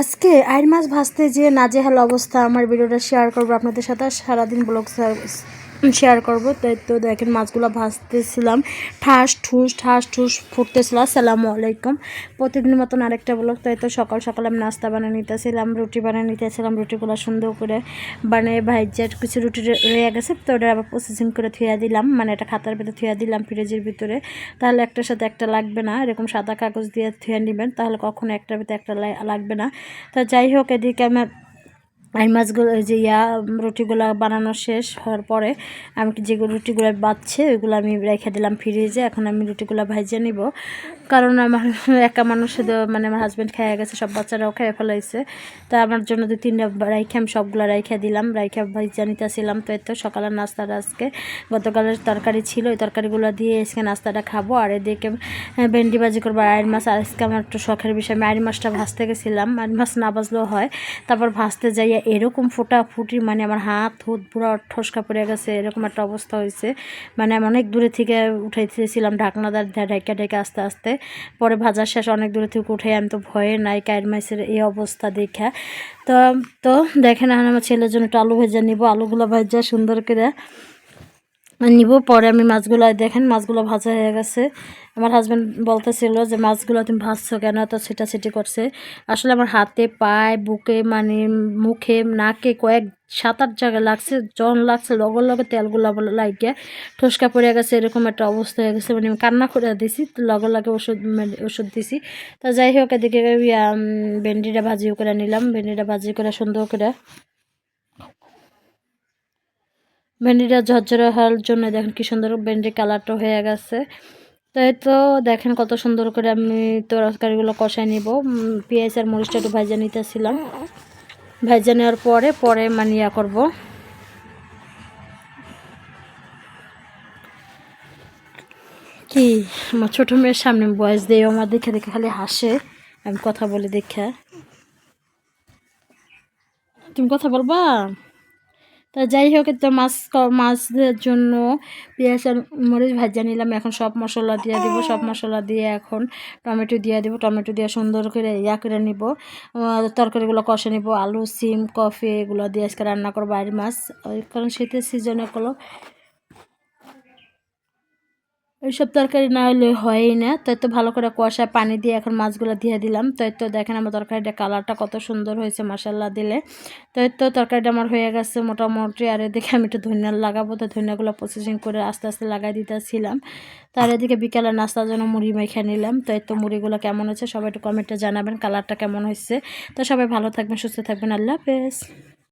আজকে আইন মাছ ভাজতে যে নাজেহাল অবস্থা, আমার ভিডিওটা শেয়ার করব আপনাদের সাথে। সারাদিন ব্লগ শেয়ার করব, তাই তো দেখেন মাছগুলো ভাজতেছিলাম। ঠাস, ঠুস ঠাস, ঠুস ফুটতেছিল, আসসালামু আলাইকুম। প্রতিদিনের মতন আরেকটা ব্লগ তাই তো সকাল সকাল আমি নাস্তা বানিয়ে নিতেছিলাম, রুটি বানিয়ে নিতেছিলাম, রুটিগুলো সুন্দর করে বানিয়ে ভাইজার কিছু রুটি রয়ে গেছে, তো ওটা আবার প্রসেসিং করে থুয়া দিলাম মানে একটা খাতার ভিতরে থুয়া দিলাম ফ্রিজের ভিতরে। তাহলে একটার সাথে একটা লাগবে না, এরকম সাদা কাগজ দিয়ে থুয়া নেবেন, তাহলে কখনো একটার ভিতরে একটা লাগবে না। তা যাই হোক, এদিকে আমার এই মাছগুলো যে ইয়া রুটিগুলো বানানো শেষ হওয়ার পরে আমি যে রুটিগুলো বাচ্ছে, ওইগুলো আমি রেখে দিলাম ফ্রিজে। এখন আমি রুটিগুলো ভাইজে নিব। কারণ আমার একা মানুষ মানে আমার হাজব্যান্ড খেয়ে গেছে, সব বাচ্চারাও খেয়ে ফেলাইছে। তা আমার জন্য দু তিনটা রাইখে আমি সবগুলো রাইখে দিলাম, রাইখে ভাইজা নিতেছিলাম। তো এত সকালের নাস্তাটা আজকে। গতকালের তরকারি ছিল, ওই তরকারিগুলো দিয়ে আজকে নাস্তাটা খাব। আর এদিকে ভেন্ডি ভাজি করব আইর মাছ। আজকে আমার একটু শখের বিষয়, আমি আইর মাছটা ভাজতে গেছিলাম। আইর মাছ না ভাজলেও হয়। তারপর ভাজতে যাইয়া এরকম ফোটা ফুটি মানে আমার হাত হুত পুরো ঠসকা পড়ে গেছে, এরকম একটা অবস্থা হয়েছে। মানে আমি অনেক দূরে থেকে উঠাইতেছিলাম ঢাকনাদার ঢেকে ঢেকে আস্তে আস্তে। পরে ভাজার শেষ, অনেক দূরে থেকে উঠে আমি তো ভয়ে নাই, কায়ের মাইসের এই অবস্থা দেখা। তো তো দেখেন আমার ছেলের জন্য একটু আলু ভেজা নিব, আলুগুলো ভেজা সুন্দর করে। নিব, পরে আমি মাছগুলো দেখেন, মাছগুলো ভাজা হয়ে গেছে। আমার হাজব্যান্ড বলতেছিল যে, মাছগুলো তুমি ভাজছো কেন? তো সেটা সেটি করছে। আসলে আমার হাতে, পায়ে, বুকে মানে মুখে, নাকে কয়েক সাত আট জায়গায় লাগছে জন লাগছে লগর লগে তেলগুলো লাগিয়ে ঠোসকা পড়ে গেছে, এরকম একটা অবস্থা হয়ে গেছে। মানে আমি কান্না করে দিছি তো লগে লগে ওষুধ মানে ওষুধ দিছি। তা যাই হোক, এদিকে ভেন্ডিটা ভাজিও করে নিলাম, ভেন্ডিটা ভাজি করে সুন্দর করে ভেন্ডিটা ঝরঝরে হওয়ার জন্য দেখেন কি সুন্দর ভেন্ডির কালারটা হয়ে গেছে। তাই তো দেখেন কত সুন্দর করে আমি তরকারিগুলো কষাই নিব। পেঁয়াজ আর মরিচটা একটু ভাজা নিতেছিলাম। ভাজা নেওয়ার পরে পরে মানে ইয়া করব। কি, আমার ছোটো মেয়ের সামনে বয়স দিয়ে আমার দেখে দেখে খালি হাসে। আমি কথা বলে দেখে। তুমি কথা বলবা? তা যাই হোক তো মাছ মাছের জন্য পেঁয়াজ আর মরিচ ভাজা নিলাম। এখন সব মশলা দিয়ে দিব, সব মশলা দিয়ে এখন টমেটো দিয়ে দিব। টমেটো দিয়ে সুন্দর করে ইয়া করে নিব। তরকারিগুলো কষে নিব। আলু, সিম, কফি, এগুলো দিয়ে আজকে রান্না করব। আর মাছ কারণ শীতের সিজনে গুলো এইসব তরকারি না হলে হয়ই না। তো তো ভালো করে কুয়াশায় পানি দিয়ে এখন মাছগুলো দিয়ে দিলাম। তো এই তো দেখেন আমার তরকারিটা কালারটা কত সুন্দর হয়েছে মশাল্লা দিলে। তো এই তো তরকারিটা আমার হয়ে গেছে মোটামুটি। আর এদিকে আমি একটু ধনিয়া লাগাবো। তো ধনিয়াগুলো প্রসেসিং করে আস্তে আস্তে লাগাই দিতেছিলাম। তার এদিকে বিকালে নাস্তার জন্য মুড়ি মেখে নিলাম। তো এই তো মুড়িগুলো কেমন হয়েছে সবাই একটু কমেন্টে জানাবেন, কালারটা কেমন হয়েছে। তো সবাই ভালো থাকবেন, সুস্থ থাকবেন। আল্লাহ হাফেজ।